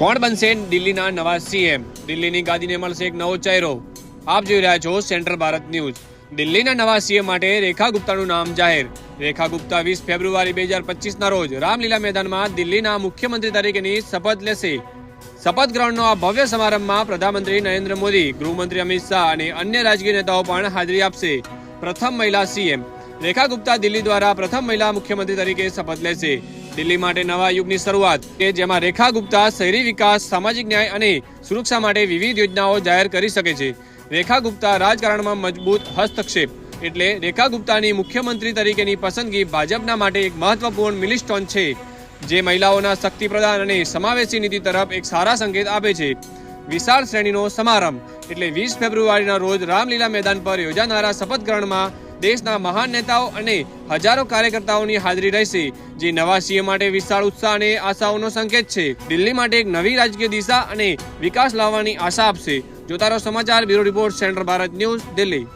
કોણ બનશે દિલ્હીના નવા સીએમ દિલ્હીની ગાદીને મળશે એક નવો ચહેરો. આપ જોઈ રહ્યા છો સેન્ટ્રલ ભારત ન્યૂઝ. દિલ્હીના નવા સીએમ માટે રેખા ગુપ્તાનું નામ જાહેર. રેખા ગુપ્તા વીસ ફેબ્રુઆરી બે હજાર પચીસના રોજ રામલીલા મેદાનમાં દિલ્હીના મુખ્યમંત્રી તરીકેની શપથ લેશે. શપથ ગ્રહણનો આ ભવ્ય સમારંભમાં પ્રધાનમંત્રી નરેન્દ્ર મોદી, ગૃહમંત્રી અમિત શાહ અને અન્ય રાજકીય નેતાઓ પણ હાજરી આપશે. પ્રથમ મહિલા સીએમ રેખા ગુપ્તા દિલ્હી દ્વારા પ્રથમ મહિલા મુખ્યમંત્રી તરીકે શપથ લેશે. દિલ્હી માટે નવા યુગની શરૂઆત કે જેમાં રેખા ગુપ્તા શહેરી વિકાસ, સામાજિક ન્યાય અને સુરક્ષા માટે વિવિધ યોજનાઓ જાહેર કરી શકે છે. રેખા ગુપ્તા રાજકારણમાં મજબૂત હસ્તક્ષેપ એટલે રેખા ગુપ્તાની મુખ્યમંત્રી તરીકેની પસંદગી ભાજપના માટે એક મહત્વપૂર્ણ મિલિસ્ટોન છે, જે મહિલાઓના શક્તિ પ્રદાન અને સમાવેશી નીતિ તરફ એક સારા સંકેત આપે છે. વિશાળ શ્રેણીનો સમારંભ એટલે વીસ ફેબ્રુઆરીના રોજ રામલીલા મેદાન પર યોજાનારા શપથ ગ્રહણમાં દેશના મહાન નેતાઓ અને હજારો કાર્યકર્તાઓની હાજરી રહેશે, જે નવા સીએમ માટે વિશાળ ઉત્સાહ અને આશાઓનો સંકેત છે. દિલ્હી માટે એક નવી રાજકીય દિશા અને વિકાસ લાવવાની આશા આપશે. જોતારો સમાચાર, bureau report, central Bharat news, Delhi.